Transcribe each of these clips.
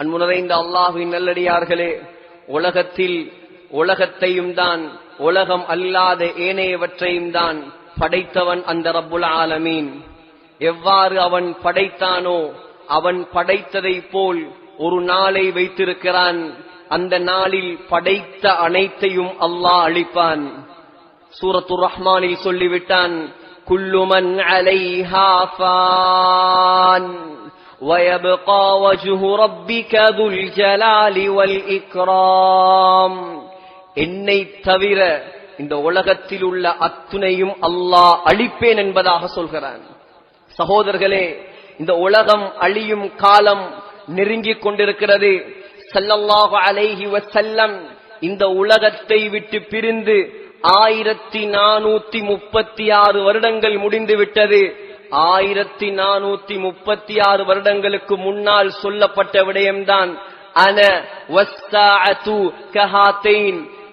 அன்புணரைந்த அல்லாஹின் நல்லடியார்களே உலகத்தில் உலகத்தையும் தான் உலகம் அல்லாத ஏனையவற்றையும் தான் படைத்தவன் அந்த ரப்புல் ஆலமீன். எவ்வாறு அவன் படைத்தானோ அவன் படைத்ததை போல் ஒரு நாளை வைத்திருக்கிறான். அந்த நாளில் படைத்த அனைத்தையும் அல்லாஹ் அளிப்பான் சூரத்து ரஹ்மானில் சொல்லிவிட்டான் குல்லுமன் அலைஹாஃபான் ويبقى وجه ربك ذو الجلال والإكرام என்னை தவிர இந்த உலகத்தில் உள்ள அத்துணையும் அல்லாஹ் அழிப்பேன் என்பதாக சொல்கிறான் சகோதரர்களே இந்த உலகம் அழியும் காலம் நெருங்கிக் கொண்டிருக்கிறது சல்லல்லாஹு அலைஹி வசல்லம் இந்த உலகத்தை விட்டு பிரிந்து ஆயிரத்தி நானூத்தி முப்பத்தி ஆறு வருடங்கள் முடிந்து விட்டது ஆயிரத்தி நானூத்தி முப்பத்தி ஆறு வருடங்களுக்கு முன்னால் சொல்லப்பட்ட விடயம்தான். அன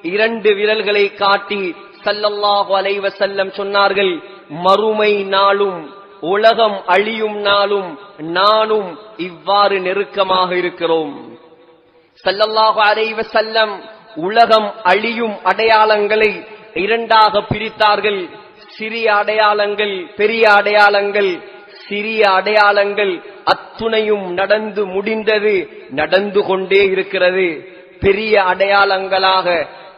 இரண்டு விரல்களை காட்டி சல்லல்லாஹு அலைவ செல்லம் சொன்னார்கள் மறுமை நாளும் உலகம் அழியும் நாளும் நானும் இவ்வாறு நெருக்கமாக இருக்கிறோம். சல்லல்லாஹு அலைவ செல்லம் உலகம் அழியும் அடையாளங்களை இரண்டாக பிரித்தார்கள். சிறிய அடையாளங்கள் பெரிய அடையாளங்கள் சிறிய அடையாளங்கள் அத்துணையும் நடந்து முடிந்தது நடந்து கொண்டே இருக்கிறது. பெரிய அடையாளங்களாக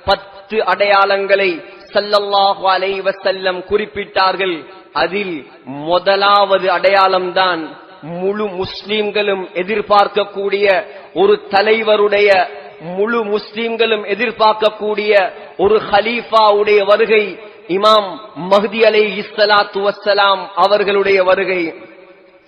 பத்து அடையாளங்களை சல்லல்லாஹு அலைவசல்லம் குறிப்பிட்டார்கள். அதில் முதலாவது அடையாளம்தான் முழு முஸ்லிம்களும் எதிர்பார்க்கக்கூடிய ஒரு தலைவருடைய முழு முஸ்லிம்களும் எதிர்பார்க்கக்கூடிய ஒரு ஹலீஃபாவுடைய வருகை இமாம் மஹதி அலை இஸ்லாத்து வசலாம் அவர்களுடைய வருகை.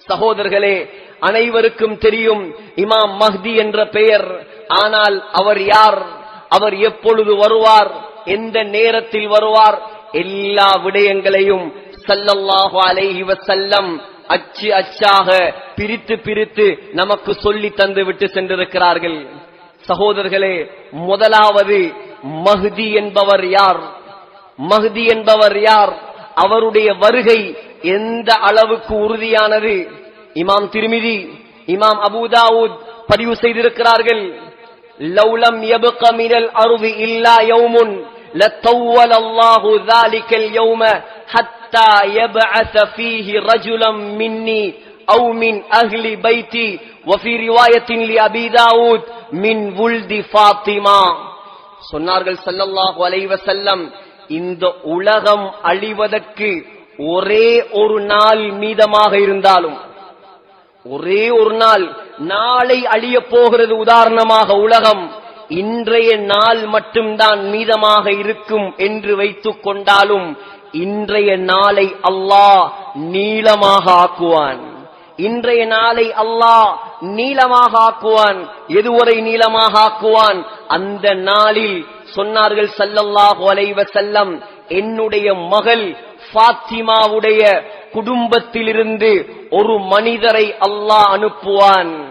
சகோதரர்களே அனைவருக்கும் தெரியும் இமாம் மஹ்தி என்ற பெயர். ஆனால் அவர் யார்? அவர் எப்பொழுது வருவார்? எந்த நேரத்தில் வருவார்? எல்லா விடயங்களையும் சல்லல்லாஹு அலைஹி வசல்லம் அச்சு அச்சாக பிரித்து பிரித்து நமக்கு சொல்லி தந்து விட்டு சென்றிருக்கிறார்கள். சகோதரர்களே முதலாவது மஹ்தி என்பவர் யார்? மஹ்தி என்பவர் யார் அவருடைய வருகை எந்த அளவுக்கு உறுதியானது இமாம் திருமிதி இமாம் அபுதாவுத் பதிவு செய்திருக்கிறார்கள் லௌலம் يبق من الأرض إلا يوم لطول الله ذلك اليوم حتى يبعث فيه رجلا مني أو من أهل بيتي وفي رواية لأبي داود من ولد فاطمة சொன்னார்கள் சல்லல்லாஹு அலைஹி வஸல்லம் இந்த உலகம் அழிவதற்கு ஒரே ஒரு நாள் மீதமாக இருந்தாலும் ஒரே ஒரு நாள் நாளை அழிய போகிறது உதாரணமாக உலகம் இன்றைய நாள் மட்டும்தான் மீதமாக இருக்கும் என்று வைத்துக் கொண்டாலும் இன்றைய நாளை அல்லாஹ் நீளமாக ஆக்குவான். இன்றைய நாளை அல்லாஹ் நீளமாக ஆக்குவான். எதுவரை நீளமாக ஆக்குவான்? அந்த நாளில் சொன்னார்கள் சல்லல்லாஹு அலைவ செல்லம் என்னுடைய மகள் ஃபாத்திமாவுடைய குடும்பத்திலிருந்து ஒரு மனிதரை அல்லாஹ் அனுப்புவான்.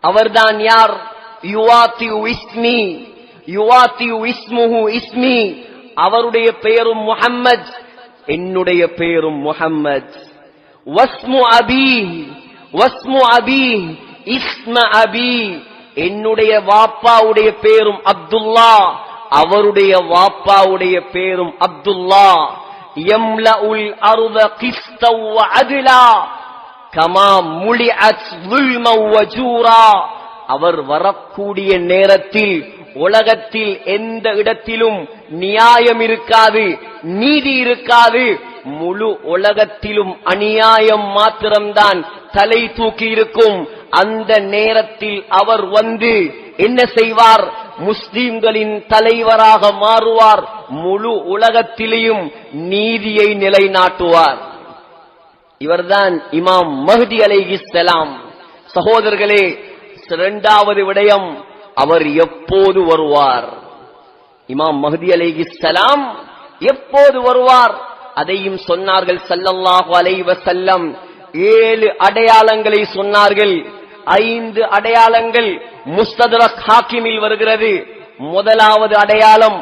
அவர்தான் யார்? யுவாத்தி இஸ்மி யுவாத்தி இஸ்முஹு இஸ்மி. அவருடைய பெயரும் முஹம்மத் என்னுடைய பெயரும் முஹம்மத். வஸ்மு அபி வஸ்மு அபி இஸ்ம அபி. என்னுடைய வாப்பாவுடைய பேரும் அப்துல்லா. அவருடைய வாப்பாவுடைய பேரும் அப்துல்லா. எம்லஉல் அருத கிஸ்தவ வ கமா முலிஅத் ظுல்ம அவர் வரக்கூடிய நேரத்தில் உலகத்தில் எந்த இடத்திலும் நியாயம் இருக்காது நீதி இருக்காது. முழு உலகத்திலும் அநியாயம் மாத்திரம்தான் தலை தூக்கி இருக்கும். அந்த நேரத்தில் அவர் வந்து என்ன செய்வார்? முஸ்லிம்களின் தலைவராக மாறுவார். முழு உலகத்திலேயும் நீதியை நிலைநாட்டுவார். இவர்தான் இமாம் மஹதி அலைஹிஸ்ஸலாம் சகோதரர்களே இரண்டாவது விடயம் அவர் எப்போது வருவார்? இமாம் மஹதி அலைஹிஸ்ஸலாம் எப்போது வருவார்? அதையும் சொன்னார்கள் சல்லல்லாஹு அலைவ செல்லம் ஏழு அடையாளங்களை சொன்னார்கள். ஐந்து அடையாளங்கள் முஸ்ததரக் ஹாக்கிமில் வருகிறது. முதலாவது அடையாளம்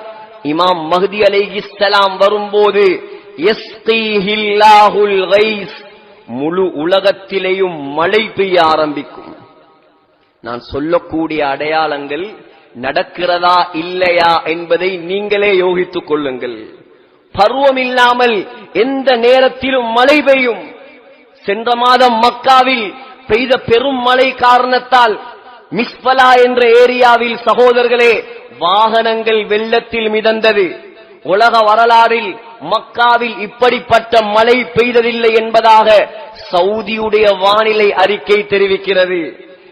இமாம் மஹதி அலைஹிஸ்ஸலாம் வரும்போது முழு உலகத்திலேயும் மழை பெய்ய ஆரம்பிக்கும். நான் சொல்லக்கூடிய அடையாளங்கள் நடக்கிறதா இல்லையா என்பதை நீங்களே யோகித்துக் கொள்ளுங்கள். பருவம் இல்லாமல் எந்த நேரத்திலும் மழை பெய்யும். சென்ற மாதம் மக்காவில் பெய்த பெரும் மழை காரணத்தால் மிஸ்பலா என்ற ஏரியாவில் சகோதரர்களே வாகனங்கள் வெள்ளத்தில் மிதந்தது. உலக வரலாறில் மக்காவில் இப்படிப்பட்ட மழை பெய்ததில்லை என்பதாக சவுதியுடைய வானிலை அறிக்கை தெரிவிக்கிறது.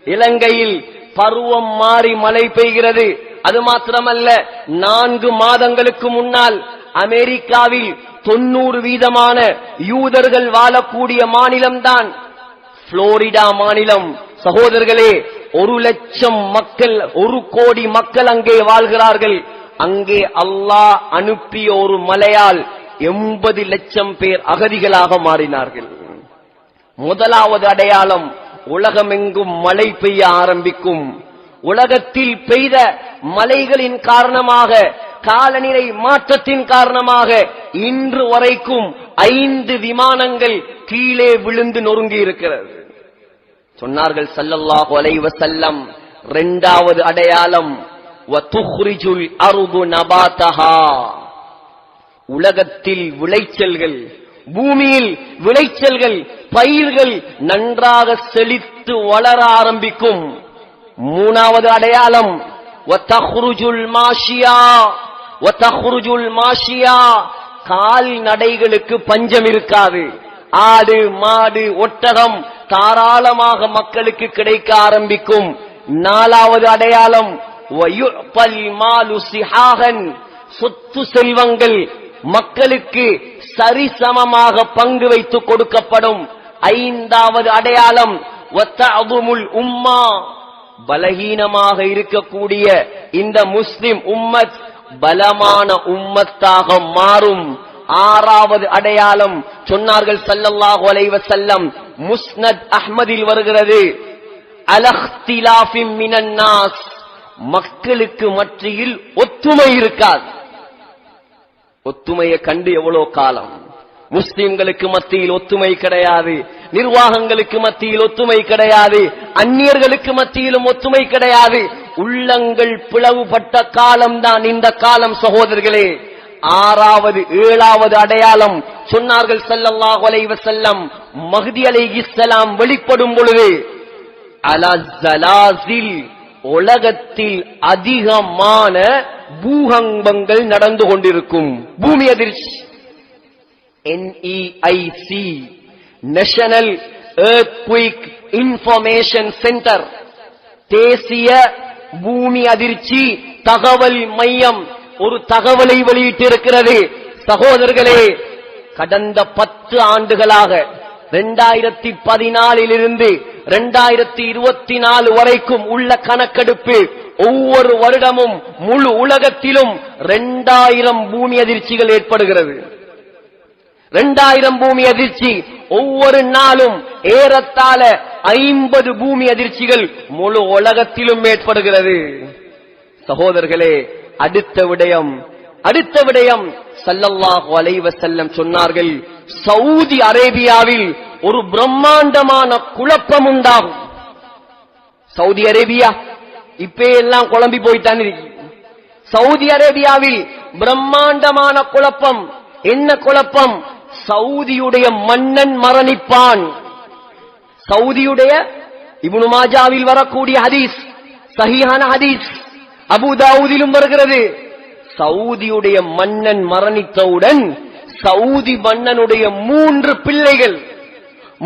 இலங்கையில் பருவம் மாறி மழை பெய்கிறது. அது மாத்திரமல்ல நான்கு மாதங்களுக்கு முன்னால் அமெரிக்காவில் தொண்ணூறு வீதமான யூதர்கள் வாழக்கூடிய மாநிலம்தான் புளோரிடா மாநிலம். சகோதரர்களே ஒரு லட்சம் மக்கள் ஒரு கோடி மக்கள் அங்கே வாழ்கிறார்கள். அங்கே அல்லாஹ் அனுப்பிய ஒரு மலையால் எண்பது லட்சம் பேர் அகதிகளாக மாறினார்கள். முதலாவது அடையாளம் உலகமெங்கும் மழை பெய்ய ஆரம்பிக்கும். உலகத்தில் பெய்த மலைகளின் காரணமாக காலநிலை மாற்றத்தின் காரணமாக இன்று வரைக்கும் ஐந்து விமானங்கள் கீழே விழுந்து நொறுங்கி இருக்கிறது. சொன்னார்கள் சல்லல்லாஹு அலைவ செல்லம் இரண்டாவது அடையாளம் வதுஹ்ரிஜுல் அர்து நபாதஹா உலகத்தில் விளைச்சல்கள் பூமியில் விளைச்சல்கள் பயிர்கள் நன்றாக செழித்து வளர ஆரம்பிக்கும். மூணாவது அடையாளம் வதஹ்ருஜுல் மாஷியா வதஹ்ருஜுல் மாஷியா. கால்நடைகளுக்கு பஞ்சம் இருக்காது. ஆடு மாடு ஒட்டகம் தாராளமாக மக்களுக்கு கிடைக்க ஆரம்பிக்கும். நாலாவது அடையாளம் மாலு சிஹாகன் சொத்து செல்வங்கள் மக்களுக்கு சரிசமமாக பங்கு வைத்து கொடுக்கப்படும். ஐந்தாவது அடையாளம் உம்மா. பலகீனமாக இருக்கக்கூடிய இந்த முஸ்லிம் உம்மத் பலமான உம்மத்தாக மாறும். ஆறாவது அடையாளம் சொன்னார்கள் சல்லல்லாஹு அலைவ செல்லம் முஸ்னத் அஹ்மதில் வருகிறது. அலஹ்திலாஃபின் மினன் நாஸ் மக்களுக்கு மத்தியில் ஒத்துமை இருக்காது. ஒத்துமையை கண்டு எவ்வளவு காலம்? முஸ்லிம்களுக்கு மத்தியில் ஒத்துமை கிடையாது. நிர்வாகங்களுக்கு மத்தியில் ஒத்துமை கிடையாது அந்நியர்களுக்கு மத்தியிலும் ஒத்துமை கிடையாது. உள்ளங்கள் பிளவுபட்ட காலம்தான் இந்த காலம் சகோதரர்களே. ஆறாவது ஏழாவது அடையாளம் சொன்னார்கள் ஸல்லல்லாஹு செல்லம் வஸல்லம் அலை இஸ்லாம் வெளிப்படும் பொழுது அலசலாசில் உலகத்தில் அதிகமான பூகம்பங்கள் நடந்து கொண்டிருக்கும். பூமி அதிர்ச்சி. NEIC national earthquake information centre தேசிய பூமி அதிர்ச்சி தகவல் மையம் ஒரு தகவலை வெளியிட்டிருக்கிறது. சகோதரர்களே கடந்த பத்து ஆண்டுகளாக ரெண்டாயிரத்தி பதினாலிலிருந்து ரெண்டாயிரத்தி இருபத்தி நாலு வரைக்கும் உள்ள கணக்கெடுப்பு ஒவ்வொரு வருடமும் முழு உலகத்திலும் ரெண்டாயிரம் பூமி அதிர்ச்சிகள் ஏற்படுகிறது. ரெண்டாயிரம் பூமி அதிர்ச்சி ஒவ்வொரு நாளும் ஏறத்தாழ ஐம்பது பூமி அதிர்ச்சிகள் முழு உலகத்திலும் ஏற்படுகிறது. சகோதரர்களே அடுத்த விடயம் அடுத்த விடயம் சல்லல்லாஹு அலைவ செல்லம் சொன்னார்கள் சவுதி அரேபியாவில் ஒரு பிரம்மாண்டமான குழப்பம் உண்டாகும். சவுதி அரேபியா இப்ப எல்லாம் குழம்பி போய்த்தான் இருக்கு. சவுதி அரேபியாவில் பிரம்மாண்டமான குழப்பம் என்ன குழப்பம்? சவுதியுடைய மன்னன் மரணிப்பான். சவுதியுடைய இபுனு மாஜாவில் வரக்கூடிய ஹதீஸ் சஹீஹான ஹதீஸ் அபுதாவுதிலும் வருகிறது. சவுதியுடைய மன்னன் மரணித்தவுடன் சவுதி மன்னனுடைய மூன்று பிள்ளைகள்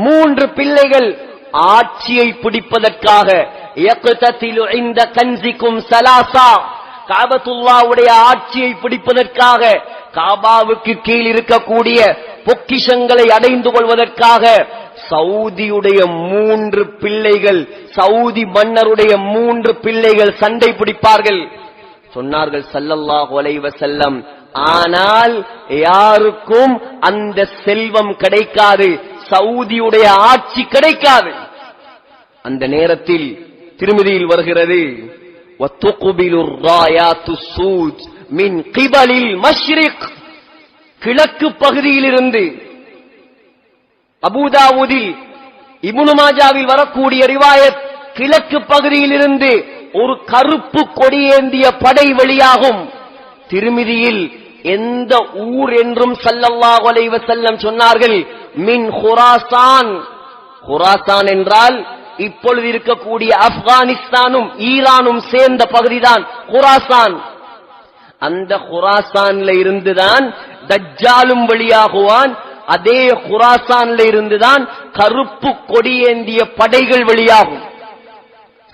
மூன்று பிள்ளைகள் ஆட்சியை பிடிப்பதற்காக இந்த கன்சிக்கும் சலாசா காபத்துல்லாவுடைய ஆட்சியை பிடிப்பதற்காக காபாவுக்கு கீழ் இருக்கக்கூடிய பொக்கிஷங்களை அடைந்து கொள்வதற்காக சவுதியுடைய மூன்று பிள்ளைகள் சவுதி மன்னருடைய மூன்று பிள்ளைகள் சண்டை பிடிப்பார்கள். சொன்னார்கள் செல்லல்லா ஒலைவ செல்லம் ஆனால் யாருக்கும் அந்த செல்வம் கிடைக்காது சவுதியுடைய ஆட்சி கிடைக்காது. அந்த நேரத்தில் திருமதியில் வருகிறது மின் கிபலில் மஷ்ரிக் கிழக்கு பகுதியிலிருந்து அபுதாவுதில் இபுனுமாஜாவில் வரக்கூடிய ரிவாயத் கிழக்கு பகுதியிலிருந்து ஒரு கருப்பு கொடியேந்திய படை வழியாகும். திருமிதியில் எந்த ஊர் என்றும் சல்லல்லா ஒலைவ செல்லம் சொன்னார்கள். மின் ஹுராசான் ஹுராசான் என்றால் இப்பொழுது இருக்கக்கூடிய ஆப்கானிஸ்தானும் ஈரானும் சேர்ந்த பகுதிதான். ஹுராசான் அந்த குராசான்ல இருந்துதான் தஜ்ஜாலும் வெளியாகுவான் அதே குராசான்ல இருந்துதான் கருப்பு கொடியேந்திய படைகள் வெளியாகும்.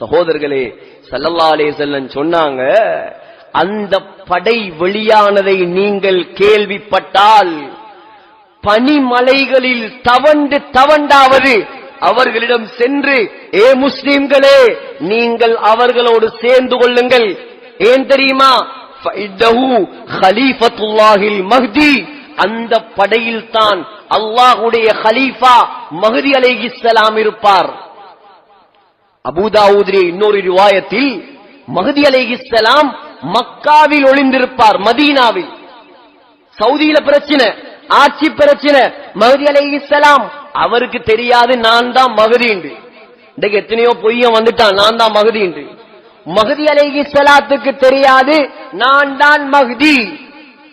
சகோதரர்களே சல்லல்லா அலே சொன்னாங்க அந்த படை வெளியானதை நீங்கள் கேள்விப்பட்டால் பனிமலைகளில் தவண்டு தவண்டாவது அவர்களிடம் சென்று ஏ முஸ்லிம்களே நீங்கள் அவர்களோடு சேர்ந்து கொள்ளுங்கள். ஏன் தெரியுமா? மஹ்தி அந்த படையில் தான் அல்லாஹுடைய ஹலீஃபா மஹதி அலை இஸ்லாம் இருப்பார். அபுதாவுதிரிய இன்னொரு ரிவாயத்தில் மஹதி அலை மக்காவில் ஒளிந்திருப்பார் மதீனாவில். சவுதியில பிரச்சனை ஆட்சி பிரச்சனை மகதி அலை அவருக்கு தெரியாது நான் தான் மகதிண்டு இன்றைக்கு எத்தனையோ பொய்யம் வந்துட்டான் நான் தான் மகதிண்டு மகதி அலைகி சலாத்துக்கு தெரியாது. நான் தான் மகதி.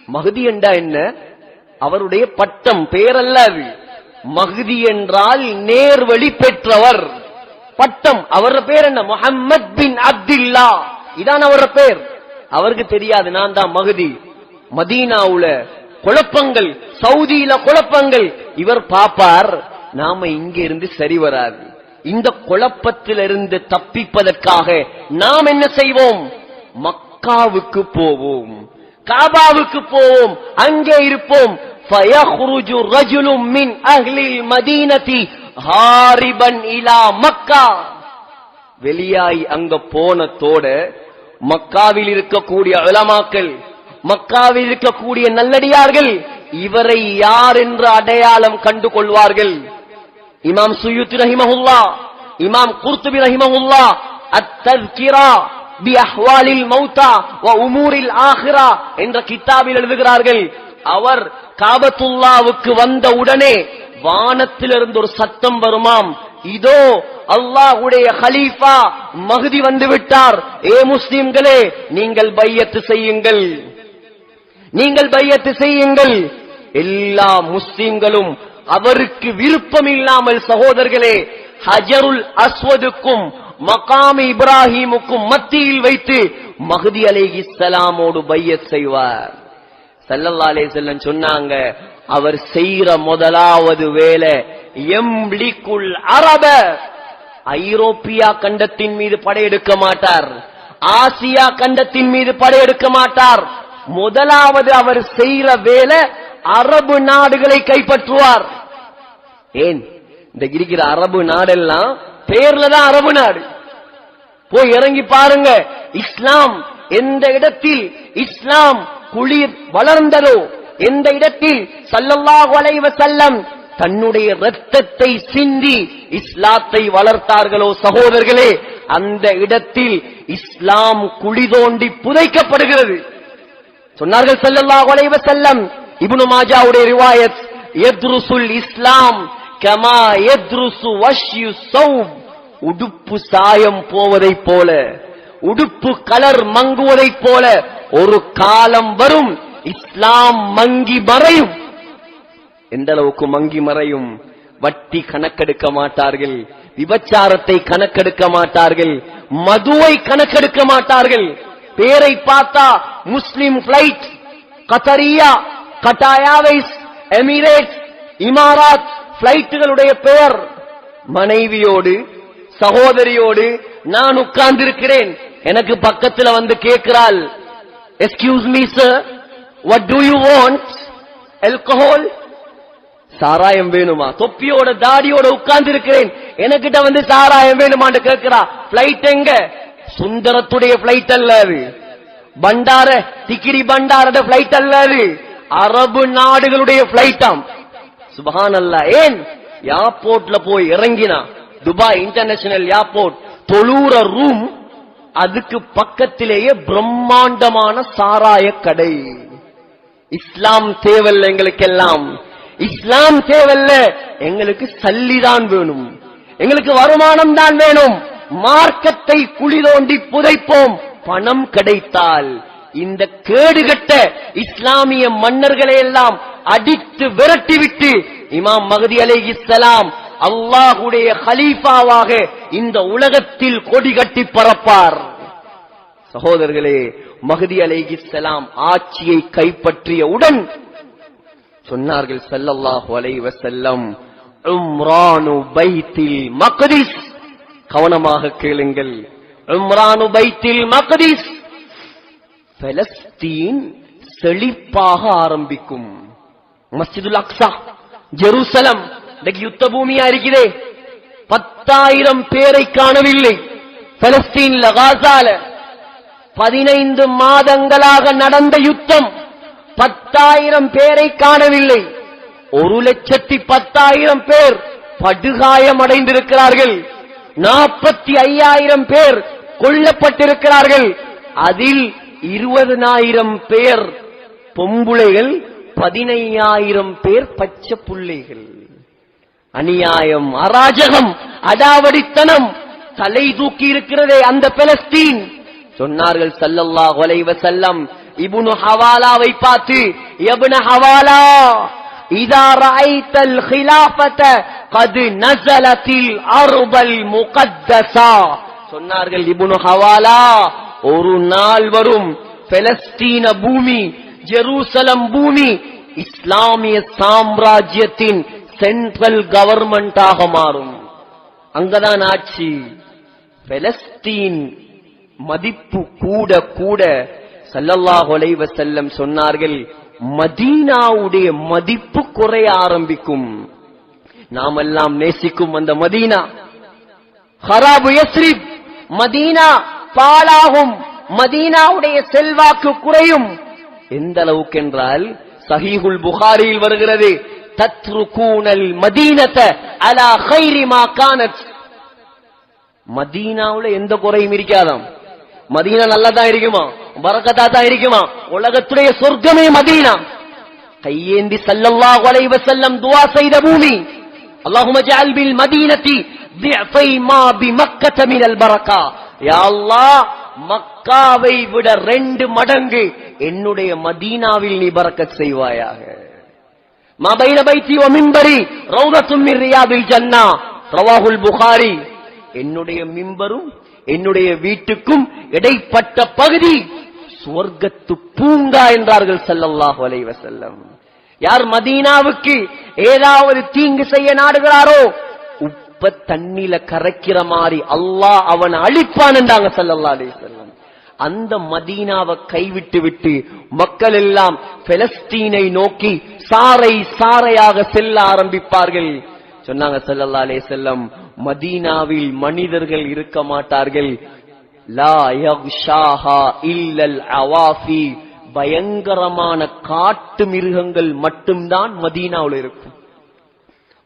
மகதி என்றா என்ன? அவருடைய பட்டம் பேரல்ல அது. மகதி என்றால் நேர்வழி பெற்றவர். பட்டம் அவர பேர் என்ன? முஹம்மத் பின் அப்துல்லா. இதான் அவர பேர். அவருக்கு தெரியாது நான் தான் மகதி. மதீனாவுல குழப்பங்கள் சவுதியில குழப்பங்கள். இவர் பாப்பார் நாம இங்க இருந்து சரி வராது. இந்த குழப்பத்திலிருந்து தப்பிப்பதற்காக நாம் என்ன செய்வோம்? மக்காவுக்கு போவோம். காபாவுக்கு போவோம். அங்கே இருப்போம். வெளியாய் அங்க போனத்தோட மக்காவில் இருக்கக்கூடிய அலமாக்கள் மக்காவில் இருக்கக்கூடிய நல்லடியார்கள் இவரை யார் என்று அடையாளம் கண்டு கொள்வார்கள் இமாம் சுயூத் ரஹிமஹுல்லா இமாம் குர்துபி ரஹிமஹுல்லா அத்தஸ்கிரா பி அஹ்வாலில் மௌதா வ உமூரில் ஆஹிரா என்ற கிதாபில் எழுதுகிறார்கள். அவர் காபத்துல்லாவுக்கு வந்த உடனே வானத்திலிருந்து ஒரு சத்தம் வருமாம். இதோ அல்லாஹுடைய ஹலீஃபா மகுதி வந்து விட்டார். ஏ முஸ்லிம்களே நீங்கள் பையத்து செய்யுங்கள். நீங்கள் பையத்து செய்யுங்கள். எல்லா முஸ்லிம்களும் அவருக்கு விருப்பம் இல்லாமல் சகோதரர்களே ஹஜருல் அஸ்வதுக்கும் மகாமி இப்ராஹிமுக்கும் மத்தியில் வைத்து மஹதி இஸ்லாமோடு பையத் செய்வார். சல்லல்லா செல்லன் சொன்னாங்க அவர் செய்யற முதலாவது வேலை எம்லிக்குள் அரப ஐரோப்பியா கண்டத்தின் மீது படையெடுக்க மாட்டார். ஆசியா கண்டத்தின் மீது படையெடுக்க மாட்டார். முதலாவது அவர் செய்யற வேலை அரபு நாடுகளை கைப்பற்றுவார். ஏன்? இந்த இருக்கிற அரபு நாடெல்லாம் பேர்ல தான் அரபு நாடு. போய் இறங்கி பாருங்க இஸ்லாம் எந்த இடத்தில் இஸ்லாம் குளிர் வளர்ந்ததோ எந்த இடத்தில் சல்லல்லாஹு அலைஹி செல்லம் தன்னுடைய ரத்தத்தை சிந்தி இஸ்லாத்தை வளர்த்தார்களோ சகோதரர்களே அந்த இடத்தில் இஸ்லாம் குழி தோண்டி புதைக்கப்படுகிறது. சொன்னார்கள் ஸல்லல்லாஹு அலைஹி செல்லம் இபுனு மாஜாவுடைய ரிவாயத் எத்ருசுல் இஸ்லாம் கமா எத்ருசு வஷ்யு ஸௌப் உடுப்பு சாயம் போவதைப் போல உடுப்பு கலர் மங்குவதைப் போல ஒரு காலம் வரும் இஸ்லாம் மங்கி மறையும். எந்த அளவுக்கு மங்கி மறையும்? வட்டி கணக்கெடுக்க மாட்டார்கள் விபச்சாரத்தை கணக்கெடுக்க மாட்டார்கள் மதுவை கணக்கெடுக்க மாட்டார்கள். பேரை பார்த்தா முஸ்லிம் பிளைட் கத்தரியா கட்டாயாவைஸ் எமிரேட்ஸ் இமாராத் பிளைட்டுகளுடைய பெயர். மனைவியோடு சகோதரியோடு நான் உட்கார்ந்திருக்கிறேன். எனக்கு பக்கத்துல வந்து கேட்கிறாள் excuse me sir what do you want alcohol? சாராயம் வேணுமா? தொப்பியோட தாடியோட உட்கார்ந்து இருக்கிறேன் எனக்கிட்ட வந்து சாராயம் வேணுமான்னு கேட்கிறா. பிளைட் எங்க? சுந்தரத்துடைய பிளைட் அல்ல அது. பண்டார திக்கிரி பண்டாரோட பிளைட் அல்ல அது. அரபு நாடுகளுடைய பிளைட்டாம் சுபஹான் அல்லா ஏன்? ஏர்போர்ட்ல போய் இறங்கினா. துபாய் இன்டர்நேஷனல் ஏர்போர்ட் தொழூர ரூம் அதுக்கு பக்கத்திலேயே பிரம்மாண்டமான சாராய கடை. இஸ்லாம் தேவல்ல எங்களுக்கெல்லாம். இஸ்லாம் தேவல்ல எங்களுக்கு சல்லிதான் வேணும். எங்களுக்கு வருமானம் தான் வேணும். மார்க்கத்தை குழி தோண்டி புதைப்போம். பணம் கிடைத்தால் இந்த கேடுகட்ட இஸ்லாமிய மன்னர்களை எல்லாம் அடித்து விரட்டிவிட்டு இமாம் மகதி அலைஹிஸ்ஸலாம் அல்லாஹுடைய ஹலீஃபாவாக இந்த உலகத்தில் கொடி கட்டி பறப்பார். சகோதரர்களே மகதி அலைஹிஸ்ஸலாம் ஆட்சியை கைப்பற்றியவுடன் சொன்னார்கள் ஸல்லல்லாஹு அலை வசல்லம் உம்ரானு பைத்தில் மக்திஸ். கவனமாக கேளுங்கள் உம்ரானு பைத்தில் மகதிஸ். பலஸ்தீன் செழிப்பாக ஆரம்பிக்கும் மஸ்ஜிதுல் அக்சா ஜெருசலம் இன்னைக்கு யுத்த பூமியா இருக்குதே பத்தாயிரம் பேரை காணவில்லை பலஸ்தீன்ல காசால பதினைந்து மாதங்களாக நடந்த யுத்தம் பத்தாயிரம் பேரை காணவில்லை ஒரு லட்சத்தி பத்தாயிரம் பேர் படுகாயம் அடைந்திருக்கிறார்கள் நாற்பத்தி ஐயாயிரம் பேர் கொல்லப்பட்டிருக்கிறார்கள் அதில் இருபதனாயிரம் பேர் பொம்புளைகள் பதினையாயிரம் பேர் பச்சை புள்ளைகள். அநியாயம் அராஜகம் அடாவடித்தனம். தலை தூக்கி இருக்கிறதே அந்த பெலஸ்தீன். சொன்னார்கள் சல்லல்லா ஒலைவ செல்லம் இபுனு ஹவாலாவை பார்த்து எபுன ஹவாலா இதா ராய்த்தல் ஹிலாபத்த கது நசலத்தில் அருபல் முகத்தசா சொன்னார்கள் இபுனு ஹவாலா ஒரு நாள் வரும் பெலஸ்தீன பூமி ஜெருசலம் பூமி இஸ்லாமிய சாம்ராஜ்யத்தின் சென்ட்ரல் கவர்மெண்டாக மாறும். அங்கதான் ஆட்சி. பெலஸ்தீன் மதிப்பு கூட கூட ஸல்லல்லாஹு அலைஹி சொன்னார்கள் மதீனாவுடைய மதிப்பு குறைய ஆரம்பிக்கும். நாமெல்லாம் நேசிக்கும் அந்த மதீனா. ஹராபு யஸ்ரிப் மதீனா பாழாகும் மதீனாவுடைய செல்வாக்கு குறையும் எந்த அளவுக்கு என்றால் சஹீஹுல் புகாரியில் வருகிறது தத்ருகூனல் மதீனத அலா கைரி மா கானத் மதீனாவுல எந்த குறையும் இருக்காதாம் மதீனா நல்லா தான் இருக்குமா பரக்கத்தா தான் இருக்குமா உலகத்துடைய சொர்க்கமே மதீனா கையேந்தி ஸல்லல்லாஹு அலைஹி வஸல்லம் துஆ செய்த பூமி அல்லாஹும்ம ஜஅல் பில் மதீனதி ضعفي ما بمكة من البركة யாழ்லா மக்காவை விட ரெண்டு மடங்கு என்னுடைய மதீனாவில் நீ பறக்க செய்வாயாக. மபைன பைத்தி ஒமிம்பரி ரௌதத்தும்மிர் ரியாபில் புகாரி என்னுடைய மிம்பரும் என்னுடைய வீட்டுக்கும் இடைப்பட்ட பகுதி சுவர்க்கத்து பூங்கா என்றார்கள் செல்லல்லாஹ் வலைவ செல்லம் யார் மதீனாவுக்கு ஏதாவது தீங்கு செய்ய நாடுகிறாரோ உப்ப தண்ணில கரைக்கிற மாதிரி அல்லாஹ் அவன் அழிப்பான் என்றாங்க அந்த மதீனாவை கைவிட்டு விட்டு மக்கள் எல்லாம் பெலஸ்தீனை நோக்கி சாறை சாறையாக செல்ல ஆரம்பிப்பார்கள். சொன்னாங்க ஸல்லல்லாஹு அலே செல்லம் மதீனாவில் மனிதர்கள் இருக்க மாட்டார்கள். இல்லல் அவாஃபி. பயங்கரமான காட்டு மிருகங்கள் மட்டும்தான் மதீனாவில் இருக்கும்.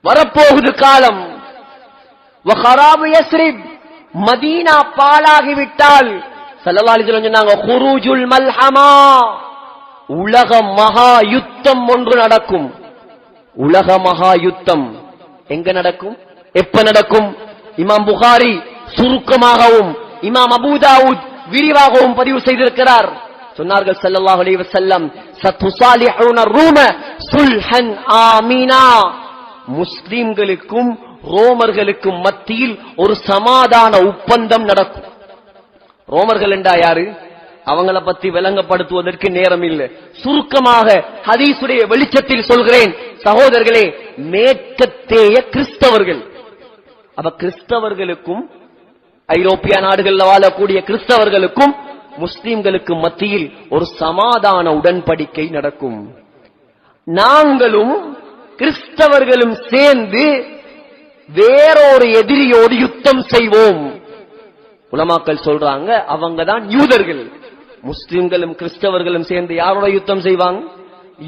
வரப்போகுது காலம். மதீனா பாலாகிவிட்டால் ஸல்லல்லாஹு சொன்னாங்க குரூஜுல் மல்ஹமா. உலக மகா யுத்தம் ஒன்று நடக்கும். உலக மகா யுத்தம் எங்க நடக்கும்? எப்ப நடக்கும்? இமாம் புகாரி சுருக்கமாகவும் இமாம் அபுதாவுத் விரிவாகவும் பதிவு செய்திருக்கிறார். சொன்னார்கள் ஸல்லல்லாஹு அலைஹி வஸல்லம் சத்துசாலிஹூன ரூம சுல்ஹன் ஆமீனா. முஸ்லிம்களுக்கும் ரோமர்களுக்கும் மத்தியில் ஒரு சமாதான ஒப்பந்தம் நடக்கும். ரோமர்கள் என்றா யாரு? அவங்கள பத்தி விளங்கப்படுத்துவதற்கு நேரம் இல்லை. சுருக்கமாக ஹதீசுடைய வெளிச்சத்தில் சொல்கிறேன். சகோதரர்களே மேற்கத்தேய கிறிஸ்தவர்கள். அப்ப கிறிஸ்தவர்களுக்கும் ஐரோப்பிய நாடுகள்ல வாழக்கூடிய கிறிஸ்தவர்களுக்கும் முஸ்லிம்களுக்கு மத்தியில் ஒரு சமாதான உடன்படிக்கை நடக்கும். நாங்களும் கிறிஸ்தவர்களும் சேர்ந்து வேறொரு எதிரியோடு யுத்தம் செய்வோம். உலமாக்கள் சொல்றாங்க அவங்க தான் யூதர்கள். முஸ்லிம்களும் கிறிஸ்தவர்களும் சேர்ந்து யாரோட யுத்தம் செய்வாங்க?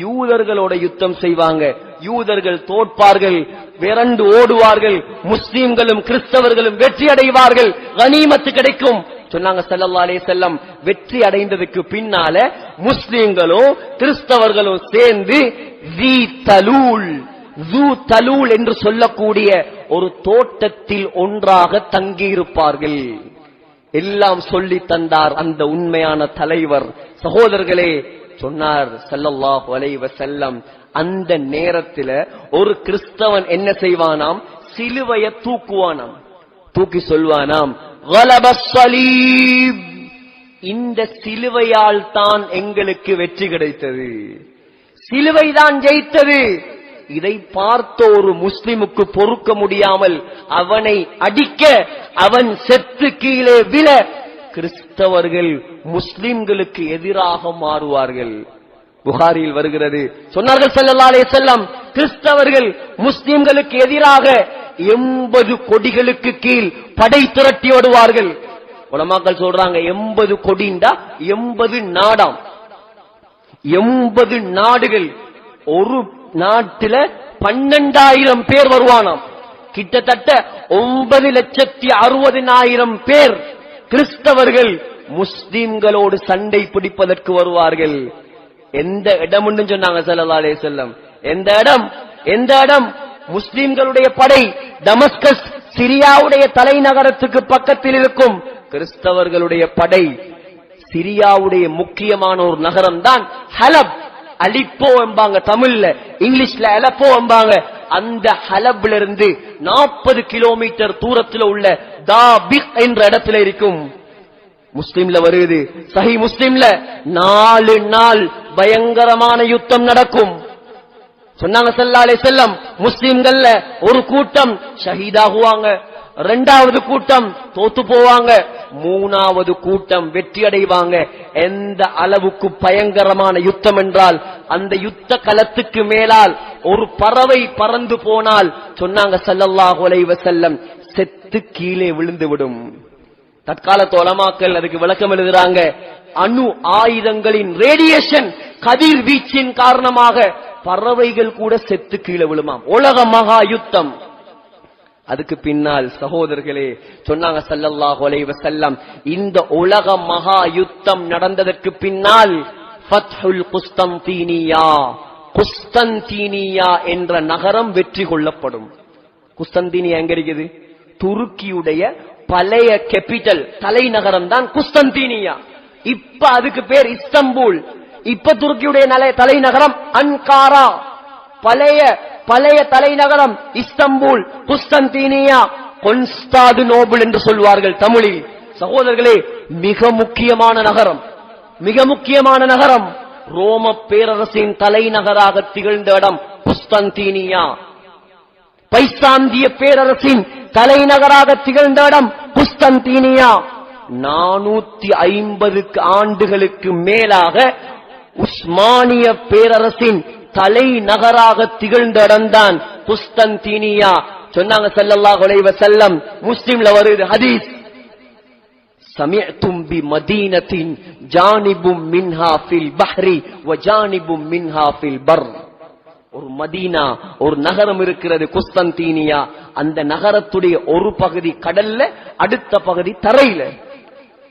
யூதர்களோட யுத்தம் செய்வாங்க. யூதர்கள் தோற்பார்கள் விரண்டு ஓடுவார்கள் முஸ்லிம்களும் கிறிஸ்தவர்களும் வெற்றி அடைவார்கள். கனிமத்து கிடைக்கும். சொன்னாங்க ஸல்லல்லாஹு செல்லம் வெற்றி அடைந்ததுக்கு பின்னால முஸ்லிம்களும் கிறிஸ்தவர்களும் சேர்ந்து தலூல் என்று சொல்லக்கூடிய ஒரு தோட்டத்தில் ஒன்றாக தங்கியிருப்பார்கள். எல்லாம் சொல்லி தந்தார் அந்த உண்மையான தலைவர். சகோதரர்களே சொன்னார் ஸல்லல்லாஹு வலைவ செல்லம் அந்த நேரத்துல ஒரு கிறிஸ்தவன் என்ன செய்வானாம்? சிலுவைய தூக்குவானாம். தூக்கி சொல்வானாம் இந்த சிலுவையால் தான் எங்களுக்கு வெற்றி கிடைத்தது. சிலுவைதான் ஜெயித்தது. இதை பார்த்த ஒரு முஸ்லிமுக்கு பொறுக்க முடியாமல் அவனை அடிக்க அவன் செத்து கீழே விழ கிறிஸ்தவர்கள் முஸ்லிம்களுக்கு எதிராக மாறுவார்கள். புகாரில் வருகிறது. சொன்னார்கள் ஸல்லல்லாஹு அலைஹி கிறிஸ்தவர்கள் முஸ்லிம்களுக்கு எதிராக எண்பது கொடிகளுக்கு கீழ் படை திரட்டி விடுவார்கள் உலமாக்கள் சொல்றாங்க எண்பது கொடிண்டா? எண்பது நாடாம். எண்பது நாடுகள் ஒரு நாட்டில பன்னெண்டாயிரம் பேர் வருவானாம். கிட்டத்தட்ட ஒன்பது லட்சத்தி அறுபதினாயிரம் பேர் கிறிஸ்தவர்கள் முஸ்லிம்களோடு சண்டை பிடிப்பதற்கு வருவார்கள். எந்த இடம்னு சொன்னாங்க செல்லதாலே அலைஹி எந்த இடம்? எந்த இடம்? முஸ்லிம்களுடைய படை டமஸ்கஸ் சிரியாவுடைய தலைநகரத்துக்கு பக்கத்தில் இருக்கும் கிறிஸ்தவர்களுடைய படை சிரியாவுடைய முக்கியமான ஒரு நகரம் தான் ஹலப். அழிப்போ என்பாங்க தமிழ்ல இங்கிலீஷ்ல அலப்போ என்பாங்க. அந்த ஹலப்ல இருந்து நாற்பது கிலோமீட்டர் தூரத்தில் உள்ள தாபிக் என்ற இடத்துல இருக்கும். முஸ்லிம்ல வருது. சஹி முஸ்லிம்ல நாலு நாள் பயங்கரமான யுத்தம் நடக்கும். சொன்னாங்க செல்லாலே செல்லம் முஸ்லீம்கள்ல முஸ்லிம்கள்ல ஒரு கூட்டம் ஷஹீதாகுவாங்க. ரெண்டாவது கூட்டம் தோத்து போவாங்க. மூணாவது கூட்டம் வெற்றி அடைவாங்க எந்த அளவுக்கு பயங்கரமான யுத்தம் என்றால் அந்த யுத்த களத்துக்கு மேலால் ஒரு பறவை பறந்து போனால் சொன்னாங்க ஸல்லல்லாஹு அலைஹி செல்லம் செத்து கீழே விழுந்து விடும் தற்கால தோலமாக்கள் அதுக்கு விளக்கம் எழுதுறாங்க. அணு ஆயுதங்களின் ரேடியேஷன் கதிர் வீச்சின் காரணமாக பறவைகள் கூட செத்து கீழே விழுமாம். உலக மகா யுத்தம். அதுக்கு பின்னால் சகோதரர்களே சொன்னாங்க ஸல்லல்லாஹு அலைஹி செல்லம் இந்த உலக மகா யுத்தம் நடந்ததற்கு பின்னால் குஸ்தந்தீனியா குஸ்தந்தீனியா என்ற நகரம் வெற்றி கொள்ளப்படும். குஸ்தந்தீனியா எங்க இருக்குது? துருக்கியுடைய பழைய கேபிட்டல் தலைநகரம் தான் குஸ்தந்தீனியா. இப்ப அதுக்கு பேர் இஸ்தம்பூல். இப்ப துருக்கியுடைய தலைநகரம் அன்காரா. பழைய பழைய தலைநகரம் இஸ்தம்பூல் குஸ்தந்தீனியா கொன்ஸ்டாது நோபுல் என்று சொல்வார்கள் தமிழில். சகோதரர்களே மிக முக்கியமான நகரம். மிக முக்கியமான நகரம். ரோம பேரரசின் தலைநகராக திகழ்ந்த இடம் குஸ்தந்தீனியா. பைசாந்திய பேரரசின் தலைநகராக திகழ்ந்த இடம் குஸ்தந்தீனியா. நானூத்தி ஐம்பதுக்கு ஆண்டுகளுக்கு மேலாக உஸ்மானிய பேரரசின் தலைநகராக திகழ்ந்த இடம்தான் குஸ்தந்தீனியா சொன்னாங்க ஸல்லல்லாஹு அலைஹி வஸல்லம் முஸ்லிம்ல வருது ஹதீஸ் سمعتم بمدينة جانب منها في البحر وجانب منها في البر ஒரு மதீனா ஒரு நகரம் இருக்கிறது குஸ்தந்தீனியா அந்த நகரத்துடைய ஒரு பகுதி கடல்ல அடுத்த பகுதி தரையில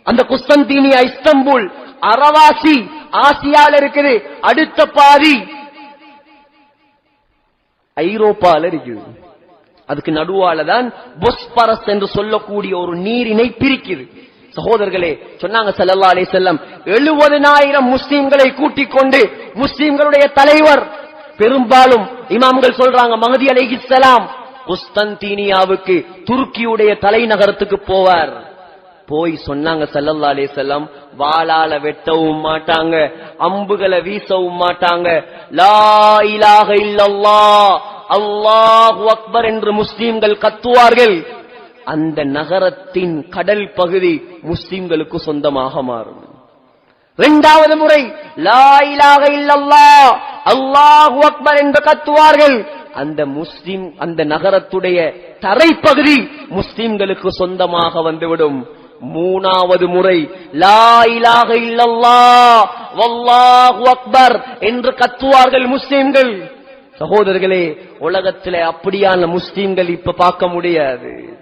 அந்த குஸ்தந்தீனியா இஸ்தம்புல் அரவாசி ஆசியால இருக்குது அடுத்த பாதி ஐரோப்பால இருக்குது. அதுக்கு நடுவால தான் பொஸ்பரஸ் என்று சொல்லக்கூடிய ஒரு நீரினை பிரிக்குது. சகோதரர்களே சொன்னாங்க ஸல்லல்லாஹு அலைஹி வஸல்லம் 70000 முஸ்லிம்களை கூட்டிக் கொண்டு முஸ்லிம்களுடைய தலைவர் பெரும்பாலும் இமாம்கள் சொல்றாங்க மகதி அலைஹிஸ்ஸலாம் குஸ்தந்தீனியாவுக்கு துருக்கியுடைய தலைநகரத்துக்கு போவார். போய் சொன்னாங்க ஸல்லல்லாஹு அலைஹி செல்லம் வாளால வெட்டவும் மாட்டாங்க. அம்புகளை வீசவும் மாட்டாங்க. லா இலாக இல்லல்லா அல்லாஹு அக்பர் என்று முஸ்லீம்கள் கத்துவார்கள். அந்த நகரத்தின் கடல் பகுதி முஸ்லிம்களுக்கு சொந்தமாக மாறும். இரண்டாவது முறை லா இல்லல்லா இல்லல்லாஹ். அல்லாஹு அக்பர் என்று கத்துவார்கள். அந்த முஸ்லிம் அந்த நகரத்துடைய தரைப்பகுதி முஸ்லிம்களுக்கு சொந்தமாக வந்துவிடும். மூணாவது முறை லா இலாக இல்லல்லா வல்லாஹு அக்பர் என்று கத்துவார்கள் முஸ்லிம்கள். சகோதரர்களே உலகத்திலே அப்படியான முஸ்லிம்கள் இப்ப பார்க்க முடியாது.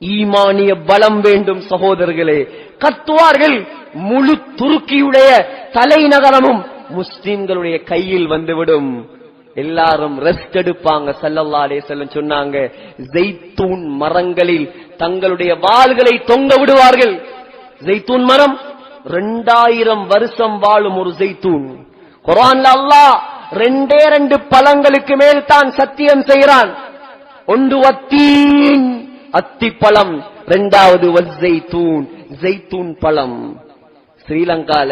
ஈமானிய பலம் வேண்டும் சகோதரர்களே. கத்துவார்கள் முழு துருக்கியுடைய தலைநகரமும் முஸ்லிம்களுடைய கையில் வந்துவிடும். எல்லாரும் ரெஸ்ட் எடுப்பாங்க சல்லல்லா அலைஹிஸ்ஸலாம் சொன்னாங்க ஜெய்தூன் மரங்களில் தங்களுடைய வாள்களை தொங்க விடுவார்கள். ஜெய்தூன் மரம்? ரெண்டாயிரம் வருஷம் வாழும் ஒரு ஜெய்தூன் குர்ஆன்ல அல்லா ரெண்டே ரெண்டு பழங்களுக்கு மேல் தான் சத்தியம் செய்கிறான். ஒன்று வத்தீன். அத்தி பழம். ரெண்டாவது வஸ்ஸைத்தூன். ஜெய்தூன் பழம். ஸ்ரீலங்கால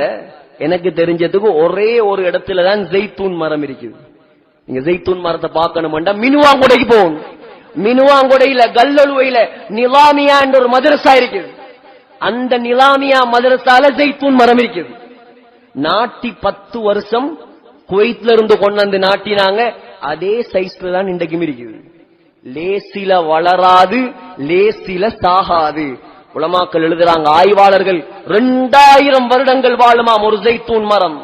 எனக்கு தெரிஞ்சதுக்கு ஒரே ஒரு இடத்துல தான் ஜெய்தூன் மரம் இருக்குது. நீங்க ஜெய்தூன் மரத்தை பார்க்கணும்டா மினுவாங்குடைக்கு போகணும். மினுவாங்குடையில கல்லொழுவையில நிலாமியா என்ற ஒரு மதரசா இருக்குது. அந்த நிலாமியா மதரசால ஜெய்தூன் மரம் இருக்குது. நாட்டி பத்து வருஷம் குவைத்ல இருந்து கொண்டு வந்து நாட்டினாங்க. அதே சைஸ்ல தான் இன்றைக்கும் இருக்குது. லேசில வளராது லேசில சாகாது. உலமாக்கள் எழுதுறாங்க ஆய்வாளர்கள் ரெண்டாயிரம் வருடங்கள் வாழுமாம் ஒரு ஜெய்தூன் மரம்.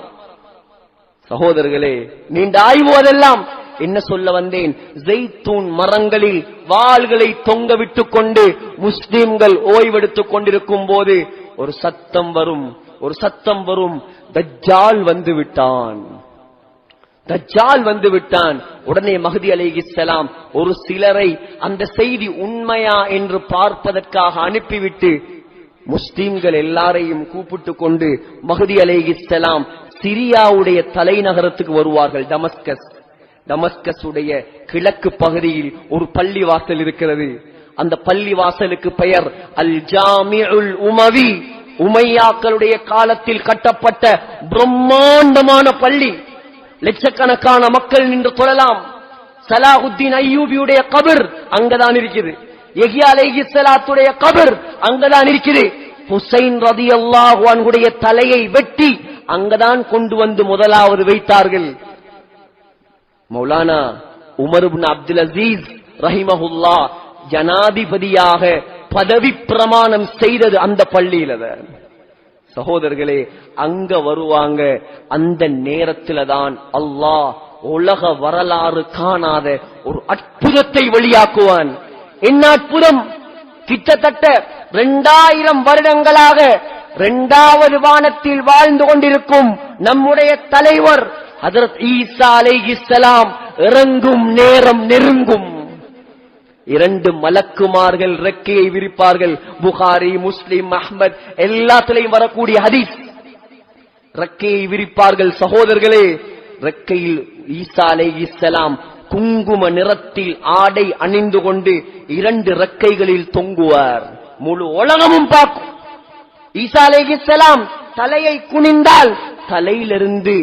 சகோதரர்களே நீண்ட ஆய்வு அதெல்லாம். என்ன சொல்ல வந்தேன்? ஜெய்தூன் மரங்களில் வாள்களை தொங்கவிட்டுக் கொண்டு முஸ்லிம்கள் ஓய்வெடுத்துக் கொண்டிருக்கும் போது ஒரு சத்தம் வரும் ஒரு சத்தம் வரும். தஜ்ஜால் வந்து விட்டான். தஜ்ஜால் வந்து விட்டான். உடனே மகதி அலைஹிஸ்ஸலாம் ஒரு சிலரை அந்த செய்தி உண்மையா என்று பார்ப்பதற்காக அனுப்பிவிட்டு முஸ்லீம்கள் எல்லாரையும் கூப்பிட்டு கொண்டு மகதி அலைஹிஸ்ஸலாம் சிரியாவுடைய தலைநகரத்துக்கு வருவார்கள். டமஸ்கஸ். டமஸ்கஸ் உடைய கிழக்கு பகுதியில் ஒரு பள்ளி வாசல் இருக்கிறது. அந்த பள்ளி வாசலுக்கு பெயர் அல் ஜாமிஉல் உமவி. உமையாக்களுடைய காலத்தில் கட்டப்பட்ட பிரம்மாண்டமான பள்ளி. லட்சக்கணக்கான மக்கள் நின்று தொழலாம். சலாஹுத்தீன் ஐயூபியுடைய கபர் அங்கதான் இருக்குது. எஹியா அலைஹி சலாத்துடைய கபர் அங்கதான் இருக்குது. ஹுசைன் ரதி அன்ஹுடைய தலையை வெட்டி அங்கதான் கொண்டு வந்து முதலாவது வைத்தார்கள். மௌலானா உமர் அப்துல் அசீஸ் ரஹிமஹுல்லா ஜனாதிபதியாக பதவி பிரமாணம் செய்தது அந்த பள்ளியில சகோதரர்களே அங்க வருவாங்க அந்த நேரத்துல தான் அல்லாஹ் உலக வரலாறு காணாத ஒரு அற்புதத்தை வெளியாக்குவான். என்ன அற்புதம்? கிட்டத்தட்ட இரண்டாயிரம் வருடங்களாக இரண்டாவது வானத்தில் வாழ்ந்து கொண்டிருக்கும் நம்முடைய தலைவர் ஹதரத் ஈசா அலைஹிஸ்ஸலாம் இறங்கும் நேரம் நெருங்கும். இரண்டு மலக்குமார்கள் ரெக்கையை விரிப்பார்கள். புகாரி முஸ்லிம் அஹ்மத் எல்லாத்திலையும் வரக்கூடிய ஹதீஸ். ரெக்கையை விரிப்பார்கள் சகோதரர்களே ரெக்கையில் ஈசா அலைஹிஸ்ஸலாம் குங்கும நிறத்தில் ஆடை அணிந்து கொண்டு இரண்டு ரெக்கைகளில் தொங்குவார். முழு உலகமும் பார்க்கும். ஈசா அலைஹிஸ்ஸலாம் தலையை குனிந்தால் தலையிலிருந்து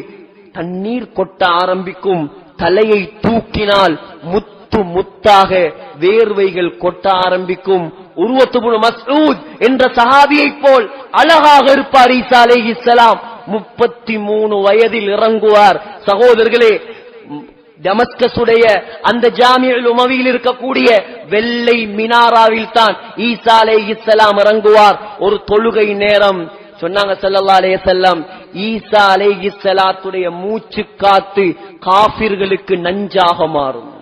தண்ணீர் கொட்ட ஆரம்பிக்கும். தலையை தூக்கினால் முத்து முத்தாக வேர்வைகள் கொட்ட ஆரம்பிக்கும். உருவத்துபுணு மசூத் என்ற சஹாபியைப் போல் அழகாக இருப்பார் ஈசா அலைஹிஸ்ஸலாம் முப்பத்தி மூணு வயதில் இறங்குவார். சகோதரர்களே டமஸ்கசுடைய அந்த ஜாமியுல் உமவியில் இருக்கக்கூடிய வெள்ளை மினாராவில் தான் ஈசா இஸ்லாம் இறங்குவார். ஒரு தொழுகை நேரம். சொன்னாங்க ஸல்லல்லாஹு செல்லம் வஸல்லம் ஈசா இஸ்லாத்துடைய மூச்சு காத்து காபிர்களுக்கு நஞ்சாக மாறும்.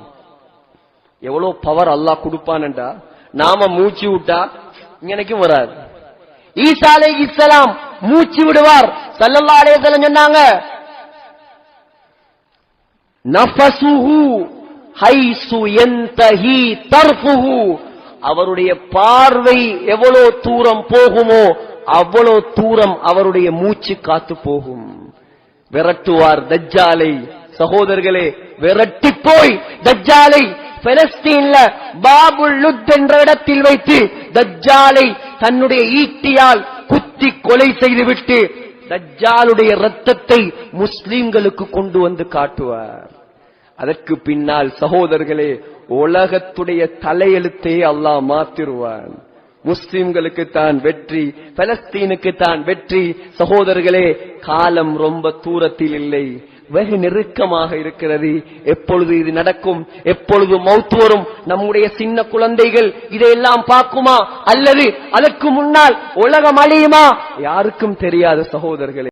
எவ்வளவு பவர் அல்லாஹ் கொடுப்பான்டா நாம மூச்சு விட்டா இங்கனைக்கும் வராது. ஈசா அலைஹிஸ்ஸலாம் மூச்சு விடுவார். செல்லல்லாலே செல்லம் சொன்னாங்க நஃபசுஹு ஹைசு யன்தஹி தர்ஃபுஹு. அவருடைய பார்வை எவ்வளவு தூரம் போகுமோ அவ்வளவு தூரம் அவருடைய மூச்சு காத்து போகும். விரட்டுவார் தஜ்ஜாலை. சகோதரர்களே விரட்டி போய் தஜ்ஜாலை பெலஸ்தீன்ல பாபுல் லுத் என்ற இடத்தில் வைத்து தஜ்ஜாலை தன்னுடைய ஈட்டியால் குத்தி கொலை செய்துவிட்டு தஜ்ஜாலுடைய ரத்தத்தை முஸ்லிம்களுக்கு கொண்டு வந்து காட்டுவார். அதற்கு பின்னால் சகோதரர்களே உலகத்துடைய தலையெழுத்தே அல்லாஹ் மாத்திருவான். முஸ்லிம்களுக்கு தான் வெற்றி பலஸ்தீனுக்கு தான் வெற்றி. சகோதரர்களே காலம் ரொம்ப தூரத்தில் இல்லை. வெகு நெருக்கமாக இருக்கிறது. எப்பொழுது இது நடக்கும்? எப்பொழுது மௌத்து வரும்? நம்முடைய சின்ன குழந்தைகள் இதையெல்லாம் பார்க்குமா? அல்லது அதற்கு முன்னால் உலகம் அழியுமா? யாருக்கும் தெரியாத சகோதரர்களே